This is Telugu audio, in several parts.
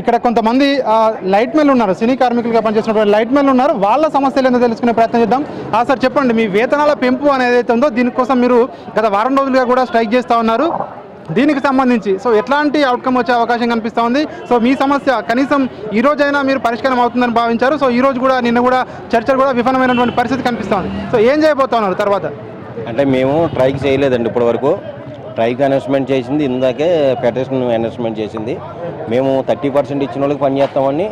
ఇక్కడ కొంతమంది లైట్ మెల్ ఉన్నారు సినీ కార్మికులుగా పనిచేసినటువంటి లైట్ మెల్ ఉన్నారు. వాళ్ళ సమస్యలు ఏందో తెలుసుకునే ప్రయత్నం చేద్దాం. ఆ సార్ చెప్పండి మీ వేతనాల పెంపు అనేది అయితే ఉందో దీనికోసం మీరు గత వారం రోజులుగా కూడా స్ట్రైక్ చేస్తూ ఉన్నారు. దీనికి సంబంధించి సో ఎట్లాంటి అవుట్కమ్ వచ్చే అవకాశం కనిపిస్తూ ఉంది? సో మీ సమస్య కనీసం ఈ రోజైనా మీరు పరిష్కారం అవుతుందని భావించారు. సో ఈ రోజు కూడా నిన్న కూడా చర్చలు కూడా విఫలమైనటువంటి పరిస్థితి కనిపిస్తూ ఉంది. సో ఏం చేయబోతా ఉన్నారు తర్వాత? అంటే మేము ట్రైక్ చేయలేదండి ఇప్పటి వరకు ట్రైక్ అనౌన్స్మెంట్ చేసింది. ఇందాకే ఫెడరేషన్ అనౌన్స్మెంట్ చేసింది. మేము థర్టీ పర్సెంట్ ఇచ్చిన వాళ్ళకి పని చేస్తామని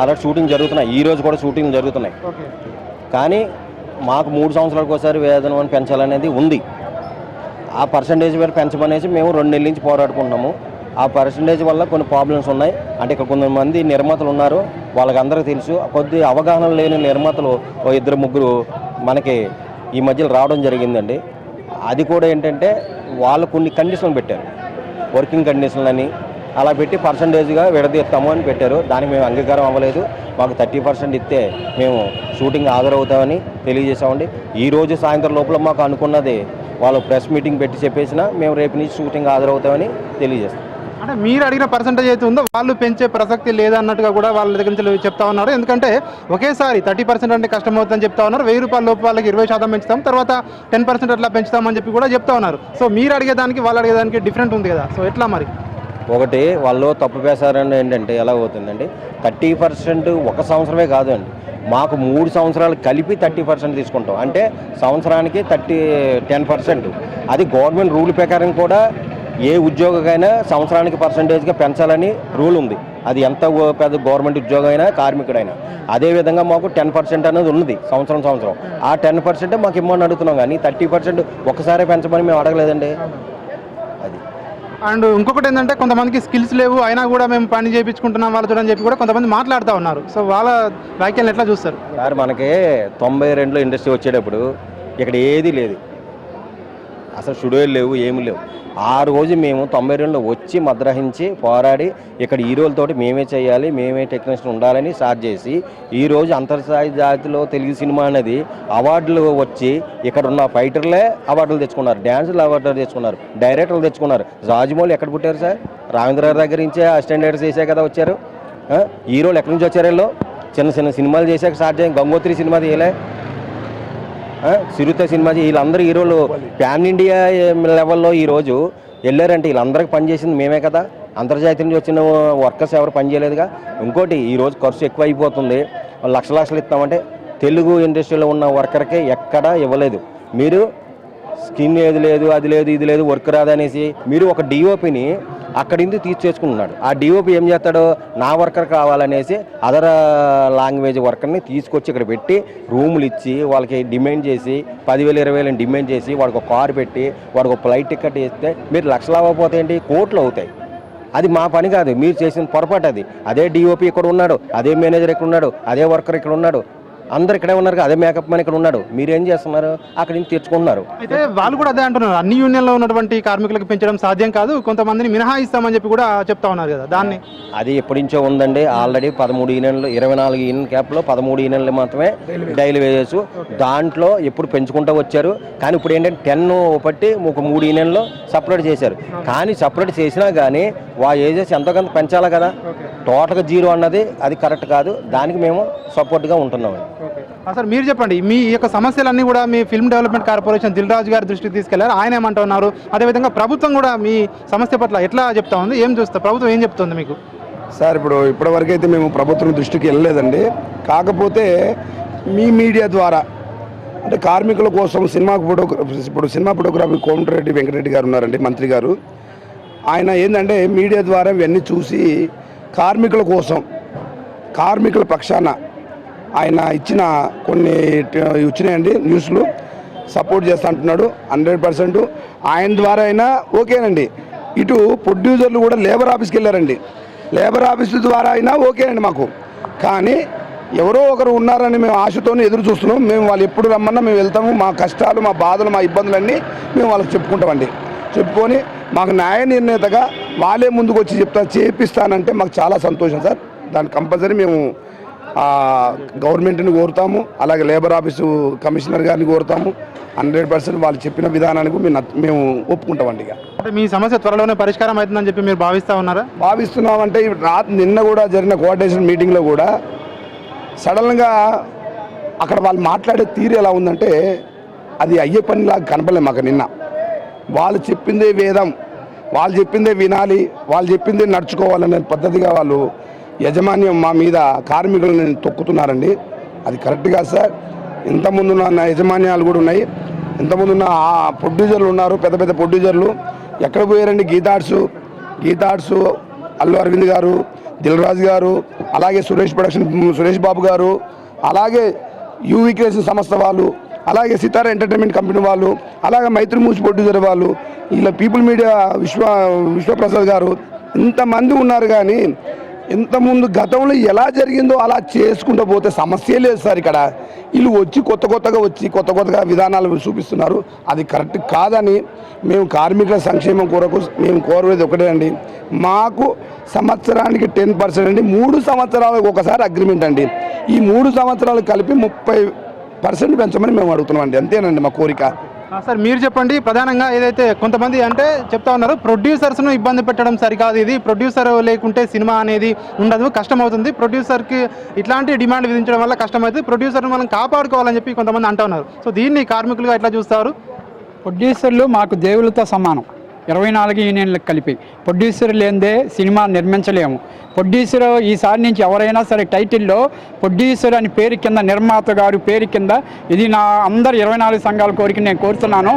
అలా షూటింగ్ జరుగుతున్నాయి. ఈ రోజు కూడా షూటింగ్ జరుగుతున్నాయి. కానీ మాకు మూడు సంవత్సరాలకు ఒకసారి వేతనం అని పెంచాలనేది ఉంది. ఆ పర్సంటేజ్ మీద పెంచమనేసి మేము రెండు నెలల నుంచి పోరాడుకుంటున్నాము. ఆ పర్సంటేజ్ వల్ల కొన్ని ప్రాబ్లమ్స్ ఉన్నాయి. అంటే ఇక్కడ కొంతమంది నిర్మాతలు ఉన్నారు. వాళ్ళకి అందరికీ తెలుసు. కొద్ది అవగాహన లేని నిర్మాతలు ఓ ఇద్దరు ముగ్గురు మనకి ఈ మధ్యలో రావడం జరిగిందండి. అది కూడా ఏంటంటే వాళ్ళు కొన్ని కండిషన్లు పెట్టారు. వర్కింగ్ కండిషన్లు అని. అలా పెట్టి పర్సంటేజ్గా విడదీస్తాము అని పెట్టారు. దానికి మేము అంగీకారం అవ్వలేదు. మాకు థర్టీ పర్సెంట్ ఇస్తే మేము షూటింగ్ హాజరవుతామని తెలియజేసామండి ఈరోజు సాయంత్రం లోపల మాకు అనుకున్నది వాళ్ళు ప్రెస్ మీటింగ్ పెట్టి చెప్పేసినా మేము రేపు నుంచి షూటింగ్ హాజరవుతామని తెలియజేస్తాం. అంటే మీరు అడిగిన పర్సంటేజ్ అయితే ఉందో వాళ్ళు పెంచే ప్రసక్తి లేదన్నట్టుగా కూడా వాళ్ళ దగ్గర నుంచి చెప్తా ఉన్నారు. ఎందుకంటే ఒకేసారి థర్టీ పర్సెంట్ అంటే కష్టం అవుతుందని చెప్తా ఉన్నారు. వెయ్యి రూపాయల లోపు వాళ్ళకి ఇరవై శాతం పెంచుతాం. తర్వాత టెన్ పర్సెంట్ అట్లా పెంచుతామని చెప్పి కూడా చెప్తా ఉన్నారు. సో మీరు అడిగేదానికి వాళ్ళు అడిగేదానికి డిఫరెంట్ ఉంది కదా. సో ఎట్లా మరి? ఒకటి వాళ్ళు తప్పు పేశారని ఏంటంటే ఎలా అవుతుందండి థర్టీ పర్సెంట్ ఒక సంవత్సరమే కాదండి. మాకు మూడు సంవత్సరాలు కలిపి థర్టీ పర్సెంట్ తీసుకుంటాం. అంటే సంవత్సరానికి థర్టీ టెన్ పర్సెంట్ అది గవర్నమెంట్ రూల్ ప్రకారం కూడా ఏ ఉద్యోగకైనా సంవత్సరానికి పర్సంటేజ్గా పెంచాలని రూల్ ఉంది. అది ఎంత పెద్ద గవర్నమెంట్ ఉద్యోగం అయినా కార్మికుడైనా. అదే విధంగా మాకు టెన్ పర్సెంట్ అనేది ఉన్నది సంవత్సరం సంవత్సరం. ఆ టెన్ పర్సెంట్ మాకు ఇమ్మని అడుగుతున్నాం కానీ థర్టీ పర్సెంట్ ఒకసారి పెంచమని మేము అడగలేదండి. అది. అండ్ ఇంకొకటి ఏంటంటే కొంతమందికి స్కిల్స్ లేవు అయినా కూడా మేము పని చేయించుకుంటున్నాం వాళ్ళతో అని చెప్పి కూడా కొంతమంది మాట్లాడుతూ ఉన్నారు. సో వాళ్ళ వ్యాఖ్యలు ఎట్లా చూస్తారు? సార్ మనకి తొంభై రెండులో ఇండస్ట్రీ వచ్చేటప్పుడు ఇక్కడ ఏది లేదు. అసలు స్టూడియోలు లేవు ఏమి లేవు. ఆ రోజు మేము తొంభై రెండులో వచ్చి మద్రహించి పోరాడి ఇక్కడ హీరోలతోటి మేమే చేయాలి మేమే టెక్నీషియన్ ఉండాలని స్టార్ట్ చేసి ఈ రోజు అంతర్జాతీయ జాతిలో తెలుగు సినిమా అనేది అవార్డులు వచ్చి ఇక్కడ ఉన్న ఫైటర్లే అవార్డులు తెచ్చుకున్నారు డ్యాన్సులు అవార్డులు తెచ్చుకున్నారు డైరెక్టర్లు తెచ్చుకున్నారు. రాజమౌళి ఎక్కడ పుట్టారు సార్? రామేంద్ర గారి దగ్గర నుంచే అసిస్టెంట్ డైరెక్టర్ చేసే కదా వచ్చారు. హీరోలు ఎక్కడి నుంచి వచ్చారు వీళ్ళు? చిన్న చిన్న సినిమాలు చేశాక స్టార్ట్ చేయం గంగోత్రి సినిమా తీయలే. సిరుత సినిమా వీళ్ళందరూ హీరోలు ప్యాన్ ఇండియా లెవెల్లో ఈరోజు వెళ్ళారంటే వీళ్ళందరికీ పనిచేసింది మేమే కదా. అంతర్జాతీయ నుంచి వచ్చిన వర్కర్స్ ఎవరు పనిచేయలేదుగా ఇంకోటి ఈరోజు ఖర్చు ఎక్కువ అయిపోతుంది లక్ష లక్షలు ఇస్తామంటే తెలుగు ఇండస్ట్రీలో ఉన్న వర్కర్కి ఎక్కడా ఇవ్వలేదు. మీరు స్కిన్ ఏది లేదు అది లేదు ఇది లేదు వర్క్ రాదనేసి మీరు ఒక డిఓపిని అక్కడి నుంచి ఆ డిఓపి ఏం చేస్తాడు? నా వర్కర్ కావాలనేసి అదర్ లాంగ్వేజ్ వర్కర్ని తీసుకొచ్చి ఇక్కడ పెట్టి రూములు ఇచ్చి వాళ్ళకి డిమాండ్ చేసి పదివేలు ఇరవై వేలని డిమాండ్ చేసి వాడికి ఒక కారు పెట్టి వాడికి ఒక ఫ్లైట్ టికెట్ ఇస్తే మీరు లక్షలు అవ్వకపోతే ఏంటి? కోట్లు అవుతాయి. అది మా పని కాదు మీరు చేసిన పొరపాటు అది. అదే డిఓపి ఇక్కడ ఉన్నాడు అదే మేనేజర్ ఇక్కడ ఉన్నాడు అదే వర్కర్ ఇక్కడ ఉన్నాడు. అందరు ఇక్కడే ఉన్నారు అదే మేకప్ మ్యాన్ ఇక్కడ ఉన్నాడు. మీరేం చేస్తున్నారు? అక్కడి నుంచి తెచ్చుకుంటున్నారు అయితే వాళ్ళు కూడా అదే అంటున్నారు. అన్ని యూనియన్లో ఉన్నటువంటి కార్మికులకు పెంచడం సాధ్యం కాదు కొంతమందిని మినహాయిస్తామని చెప్పి కూడా చెప్తా ఉన్నారు కదా దాన్ని. అది ఎప్పటి నుంచో ఉందండి. ఆల్రెడీ పదమూడు యూనియన్లు ఇరవై నాలుగు యూనియన్ క్యాప్లో పదమూడు యూనియన్లు మాత్రమే డైలీ వేజెస్ దాంట్లో ఎప్పుడు పెంచుకుంటూ వచ్చారు. కానీ ఇప్పుడు ఏంటంటే టెన్ బట్టి ఒక మూడు యూనియన్లు సపరేట్ చేశారు. కానీ సపరేట్ చేసినా కానీ వా ఏజెస్ ఎంతో కొంత పెంచాలి కదా. టోటల్గా జీరో అన్నది అది కరెక్ట్ కాదు. దానికి మేము సపోర్ట్గా ఉంటున్నామండి. సార్ మీరు చెప్పండి. మీ యొక్క సమస్యలన్నీ కూడా మీ Film Development Corporation Dil Raju గారి దృష్టికి తీసుకెళ్ళారు. ఆయన ఏమంటున్నారు? అదేవిధంగా ప్రభుత్వం కూడా మీ సమస్య పట్ల ఎట్లా చెప్తా ఉంది? ఏం చూస్తారు ప్రభుత్వం ఏం చెప్తుంది మీకు? సార్ ఇప్పుడు ఇప్పటివరకు అయితే మేము ప్రభుత్వం దృష్టికి వెళ్ళలేదండి. కాకపోతే మీ మీడియా ద్వారా అంటే కార్మికుల కోసం సినిమా ఫోటోగ్రఫీ ఇప్పుడు సినిమా ఫోటోగ్రఫీ కోమటిరెడ్డి వెంకటరెడ్డి గారు ఉన్నారండి మంత్రి గారు. ఆయన ఏంటంటే మీడియా ద్వారా ఇవన్నీ చూసి కార్మికుల కోసం కార్మికుల పక్షాన ఆయన ఇచ్చిన కొన్ని వచ్చినాయండి న్యూస్లు. సపోర్ట్ చేస్తా అంటున్నాడు హండ్రెడ్ పర్సెంట్. ఆయన ద్వారా అయినా ఓకేనండి. ఇటు ప్రొడ్యూసర్లు కూడా లేబర్ ఆఫీస్కి వెళ్ళారండి. లేబర్ ఆఫీస్ ద్వారా అయినా ఓకేనండి మాకు. కానీ ఎవరో ఒకరు ఉన్నారని మేము ఆశతోనే ఎదురు చూస్తున్నాం. మేము వాళ్ళు ఎప్పుడు రమ్మన్నా మేము వెళ్తాము. మా కష్టాలు మా బాధలు మా ఇబ్బందులన్నీ మేము వాళ్ళకి చెప్పుకుంటామండి. చెప్పుకొని మాకు న్యాయ నిర్ణేతగా వాళ్ళే ముందుకు వచ్చి చెప్తా చేపిస్తానంటే మాకు చాలా సంతోషం సార్. దాన్ని కంపల్సరీ మేము గవర్నమెంట్ని కోరుతాము అలాగే లేబర్ ఆఫీసు కమిషనర్ గారిని కోరుతాము. హండ్రెడ్ పర్సెంట్ వాళ్ళు చెప్పిన విధానానికి మేము ఒప్పుకుంటామండి ఇక. అంటే మీ సమస్య త్వరలోనే పరిష్కారం అవుతుందని చెప్పి మీరు భావిస్తా ఉన్నారా? భావిస్తున్నామంటే రాత్రి నిన్న కూడా జరిగిన కోఆర్డినేషన్ మీటింగ్లో కూడా సడన్గా అక్కడ వాళ్ళు మాట్లాడే తీరు ఎలా ఉందంటే అది అయ్యే పనిలాగా కనపడలే మాకు నిన్న. వాళ్ళు చెప్పిందే వేదం వాళ్ళు చెప్పిందే వినాలి వాళ్ళు చెప్పిందే నడుచుకోవాలనే పద్ధతిగా వాళ్ళు యజమాన్యం మా మీద కార్మికులను తొక్కుతున్నారండి. అది కరెక్ట్ కాదు సార్. ఇంతకుముందు ఉన్న యజమాన్యాలు కూడా ఉన్నాయి. ఇంతకుముందు ఉన్న ఆ ప్రొడ్యూసర్లు ఉన్నారు పెద్ద పెద్ద ప్రొడ్యూసర్లు. ఎక్కడ పోయారండి గీతార్ట్స్ గీతార్ట్స్ అల్లు అరవింద్ గారు దిల్రాజు గారు అలాగే సురేష్ ప్రొడక్షన్ సురేష్ బాబు గారు అలాగే యూవీ క్రియేషన్ సంస్థ వాళ్ళు అలాగే సితార ఎంటర్టైన్మెంట్ కంపెనీ వాళ్ళు అలాగే మైత్రి మూసి ప్రొడ్యూసర్ వాళ్ళు ఇలా పీపుల్ మీడియా విశ్వ విశ్వప్రసాద్ గారు ఇంతమంది ఉన్నారు కానీ ఇంతకుముందు గతంలో ఎలా జరిగిందో అలా చేసుకుంటూ పోతే సమస్య లేదు సార్ ఇక్కడ. వీళ్ళు వచ్చి కొత్త కొత్తగా వచ్చి కొత్త కొత్తగా విధానాలు చూపిస్తున్నారు. అది కరెక్ట్ కాదని మేము కార్మికుల సంక్షేమం కొరకు మేము కోరేది ఒకటే అండి. మాకు సంవత్సరానికి టెన్ పర్సెంట్ అండి. మూడు సంవత్సరాలకు ఒకసారి అగ్రిమెంట్ అండి. ఈ మూడు సంవత్సరాలు కలిపి ముప్పై పర్సెంట్ పెంచమని మేము అడుగుతున్నాం అండి. అంతేనండి మా కోరిక. సార్ మీరు చెప్పండి. ప్రధానంగా ఏదైతే కొంతమంది అంటే చెప్తా ఉన్నారు ప్రొడ్యూసర్స్ను ఇబ్బంది పెట్టడం సరికాదు ఇది. ప్రొడ్యూసర్ లేకుంటే సినిమా అనేది ఉండదు కష్టం అవుతుంది ప్రొడ్యూసర్కి ఇట్లాంటి డిమాండ్ విధించడం వల్ల కష్టమవుతుంది. ప్రొడ్యూసర్ను మనం కాపాడుకోవాలని చెప్పి కొంతమంది అంటున్నారు సో దీన్ని కార్మికులుగా ఎట్లా చూస్తారు? ప్రొడ్యూసర్లు మాకు దేవులతో సమానం. ఇరవై నాలుగు యూనియన్లకు కలిపి. ప్రొడ్యూసర్ లేనిదే సినిమా నిర్మించలేము. ప్రొడ్యూసర్ ఈసారి నుంచి ఎవరైనా సరే టైటిల్లో ప్రొడ్యూసర్ అని పేరు కింద నిర్మాత గారు పేరు కింద ఇది నా అందరు ఇరవై నాలుగు సంఘాల కోరిక నేను కోరుతున్నాను.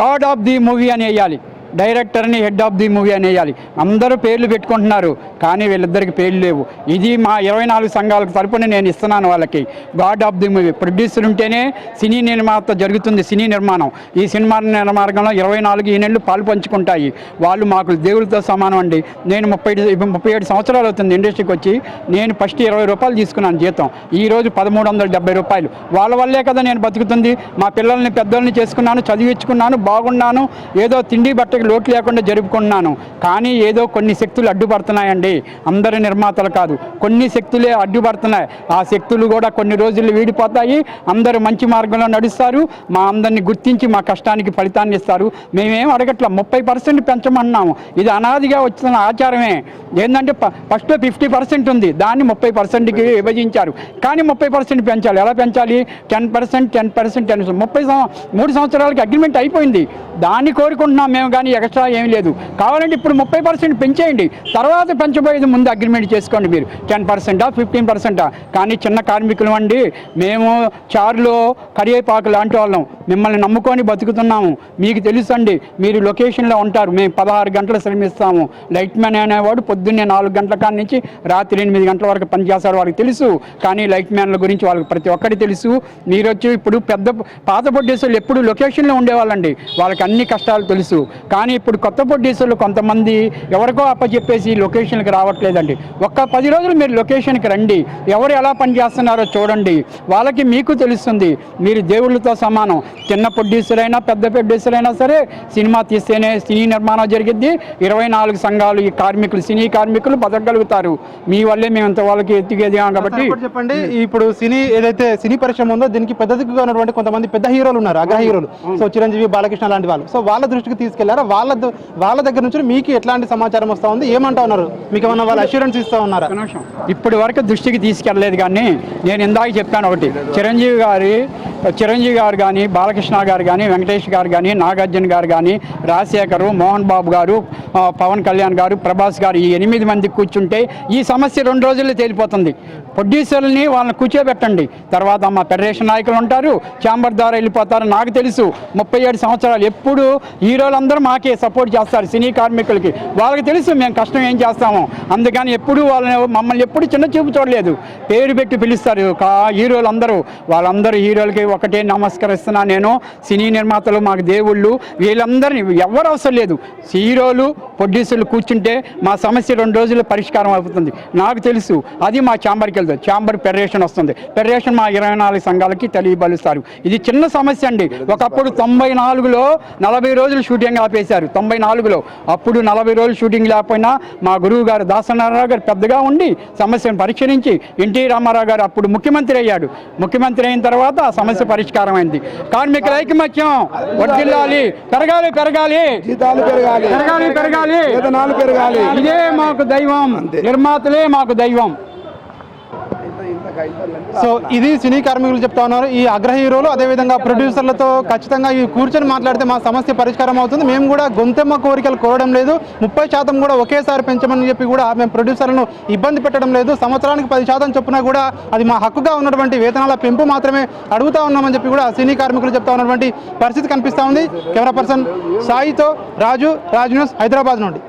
గాడ్ ఆఫ్ ది మూవీ అని వేయాలి. డైరెక్టర్ని హెడ్ ఆఫ్ ది మూవీ అని వేయాలి అందరూ పేర్లు పెట్టుకుంటున్నారు కానీ వీళ్ళిద్దరికి పేర్లు లేవు. ఇది మా ఇరవై నాలుగు సంఘాలకు తరపున నేను ఇస్తున్నాను వాళ్ళకి. God of the movie. Producer ఉంటేనే సినీ నిర్మాత జరుగుతుంది సినీ నిర్మాణం. ఈ సినిమా నిర్మార్గంలో ఇరవై నాలుగు ఈ నెలలు పాలు పంచుకుంటాయి. వాళ్ళు మాకు దేవులతో సమానం అండి. నేను ముప్పై ముప్పై ఏడు సంవత్సరాలు అవుతుంది ఇండస్ట్రీకి వచ్చి. నేను ఫస్ట్ ఇరవై రూపాయలు తీసుకున్నాను జీతం. ఈ రోజు పదమూడు వందల డెబ్బై రూపాయలు. వాళ్ళ వల్లే కదా నేను బతుకుతుంది. మా పిల్లల్ని పెద్దల్ని చేసుకున్నాను చదివించుకున్నాను బాగున్నాను. ఏదో తిండి బట్టకు లోటు లేకుండా జరుపుకున్నాను కానీ ఏదో కొన్ని శక్తులు అడ్డుపడుతున్నాయండి. అందరి నిర్మాతలు కాదు. కొన్ని శక్తులే అడ్డుపడుతున్నాయి. ఆ శక్తులు కూడా కొన్ని రోజులు వీడిపోతాయి. అందరూ మంచి మార్గంలో నడుస్తారు. మా అందరిని గుర్తించి మా కష్టానికి ఫలితాన్ని ఇస్తారు. మేమేం అడగట్ల. ముప్పై పర్సెంట్ పెంచమన్నాము. ఇది అనాదిగా వచ్చిన ఆచారమే. ఏంటంటే ఫస్ట్ ఫిఫ్టీ పర్సెంట్ ఉంది. దాన్ని ముప్పై పర్సెంట్కి విభజించారు. కానీ ముప్పై పర్సెంట్ పెంచాలి. ఎలా పెంచాలి? Ten percent ten percent ten ముప్పై సం- మూడు సంవత్సరాలకి అగ్రిమెంట్ అయిపోయింది. దాన్ని కోరుకుంటున్నాం మేము కానీ ఎక్స్ట్రా ఏం లేదు. కావాలంటే ఇప్పుడు ముప్పై పర్సెంట్ పెంచేయండి. తర్వాత పెంచబోయేది ముందు అగ్రిమెంట్ చేసుకోండి మీరు. టెన్ పర్సెంటా ఫిఫ్టీన్ పర్సెంటా? కానీ చిన్న కార్మికులు అండి. మేము చారులో కరివేపాకు లాంటి వాళ్ళం. మిమ్మల్ని నమ్ముకొని బతుకుతున్నాము. మీకు తెలుసు అండి మీరు లొకేషన్లో ఉంటారు. మేము పదహారు గంటలు శ్రమిస్తాము. లైట్ మ్యాన్ అనేవాడు పొద్దున్నే నాలుగు గంటల కాడి నుంచి రాత్రి ఎనిమిది గంటల వరకు పనిచేస్తారు వాళ్ళకి తెలుసు. కానీ లైట్ మ్యాన్ల గురించి వాళ్ళకి ప్రతి ఒక్కటి తెలుసు. మీరు వచ్చి ఇప్పుడు పెద్ద పాత ప్రొడ్యూసర్లు ఎప్పుడు లొకేషన్లో ఉండేవాళ్ళండి. వాళ్ళకి అన్ని కష్టాలు తెలుసు. కానీ ఇప్పుడు కొత్త ప్రొడ్యూసర్లు కొంతమంది ఎవరికో అప్పచెప్పేసి లొకేషన్కి రావట్లేదండి. ఒక్క పది రోజులు మీరు లొకేషన్కి రండి. ఎవరు ఎలా పనిచేస్తున్నారో చూడండి. వాళ్ళకి మీకు తెలుస్తుంది. మీరు దేవుళ్ళతో సమానం. చిన్న ప్రొడ్యూసర్ అయినా పెద్ద ప్రొడ్యూసర్ అయినా సరే సినిమా తీస్తేనే సినీ నిర్మాణం జరిగిద్ది. ఇరవై నాలుగు సంఘాలు ఈ కార్మికులు సినీ కార్మికులు బతకగలుగుతారు. మీ వల్లే మేము ఇంత వాళ్ళకి ఎత్తికేది కాబట్టి చెప్పండి. ఇప్పుడు సినీ ఏదైతే సినీ పరిశ్రమ ఉందో దీనికి పెద్ద దిక్కుగా ఉన్నటువంటి కొంతమంది పెద్ద హీరోలు ఉన్నారు అగ్ర హీరోలు. సో చిరంజీవి బాలకృష్ణ లాంటి వాళ్ళు. సో వాళ్ళ దృష్టికి తీసుకెళ్ళారా వాళ్ళ వాళ్ళ దగ్గర నుంచి మీకు ఎట్లాంటి సమాచారం వస్తా ఉంది? ఏమంటా ఉన్నారు? మీకు ఏమన్నా వాళ్ళు అష్యూరెన్స్ ఇస్తా ఉన్నారా. ఇప్పటి వరకు దృష్టికి తీసుకెళ్ళలేదు కానీ నేను ఇందాక చెప్పాను ఒకటి. చిరంజీవి గారి చిరంజీవి గారు కానీ బాలకృష్ణ గారు కానీ వెంకటేష్ గారు కానీ నాగార్జున గారు కానీ రాజశేఖరు మోహన్ బాబు గారు పవన్ కళ్యాణ్ గారు ప్రభాస్ గారు ఈ ఎనిమిది మంది కూర్చుంటే ఈ సమస్య రెండు రోజుల్లో తేలిపోతుంది. ప్రొడ్యూసర్ని వాళ్ళని కూర్చోబెట్టండి. తర్వాత మా ఫెడరేషన్ నాయకులు ఉంటారు ఛాంబర్ ద్వారా వెళ్ళిపోతారు. నాకు తెలుసు ముప్పై ఏడు సంవత్సరాలు ఎప్పుడు హీరోలందరూ మాకే సపోర్ట్ చేస్తారు సినీ కార్మికులకి. వాళ్ళకి తెలుసు మేము కష్టం ఏం చేస్తాము. అందుకని ఎప్పుడు వాళ్ళని మమ్మల్ని ఎప్పుడు చిన్న చూపు చూడలేదు. పేరు పెట్టి పిలుస్తారు. హీరోలు అందరూ వాళ్ళందరూ హీరోలకి ఒకటే నమస్కరిస్తున్నా నేను. సినీ నిర్మాతలు మాకు దేవుళ్ళు. వీళ్ళందరినీ ఎవరు అవసరం లేదు. హీరోలు ప్రొడ్యూసర్లు కూర్చుంటే మా సమస్య రెండు రోజుల్లో పరిష్కారం అవుతుంది. నాకు తెలుసు అది మా ఛాంబర్కి వెళ్తుంది. ఛాంబర్ ఫెడరేషన్ వస్తుంది. ఫెడరేషన్ మా ఇరవై నాలుగు సంఘాలకి తెలియబలుస్తారు. ఇది చిన్న సమస్య అండి. ఒకప్పుడు తొంభై నాలుగులో నలభై రోజులు షూటింగ్ ఆపేసి చేశారు తొంభై నాలుగులో. అప్పుడు నలభై రోజులు షూటింగ్ లేకపోయినా మా గురువు గారు దాసనారాయణ గారు పెద్దగా ఉండి సమస్యను పరిష్కరించి ఎన్టీ రామారావు గారు అప్పుడు ముఖ్యమంత్రి అయ్యాడు. ముఖ్యమంత్రి అయిన తర్వాత ఆ సమస్య పరిష్కారం అయింది కార్మికుల ఐకమత్యం వర్దిల్లాలి పెరగాలి పెరగాలి. పెరగాలి పెరగాలి. పెరగాలి వేతనాలు పెరగాలి ఇదే మాకు దైవం అంతే. నిర్మాతలే మాకు దైవం సో ఇది సినీ కార్మికులు చెప్తా ఉన్నారు. ఈ అగ్ర హీరోలు అదేవిధంగా ప్రొడ్యూసర్లతో ఖచ్చితంగా ఈ కూర్చొని మాట్లాడితే మా సమస్య పరిష్కారం అవుతుంది. మేము కూడా గొంతెమ్మ కోరికలు కోరడం లేదు. ముప్పై శాతం కూడా ఒకేసారి పెంచమని చెప్పి కూడా మేము ప్రొడ్యూసర్లను ఇబ్బంది పెట్టడం లేదు. సంవత్సరానికి పది శాతం చొప్పున కూడా అది మా హక్కుగా ఉన్నటువంటి వేతనాల పెంపు మాత్రమే అడుగుతా ఉన్నామని చెప్పి కూడా సినీ కార్మికులు చెప్తా ఉన్నటువంటి పరిస్థితి కనిపిస్తూ ఉంది. కెమెరా పర్సన్ సాయితో రాజు రాజ్ న్యూస్ హైదరాబాద్ నుండి.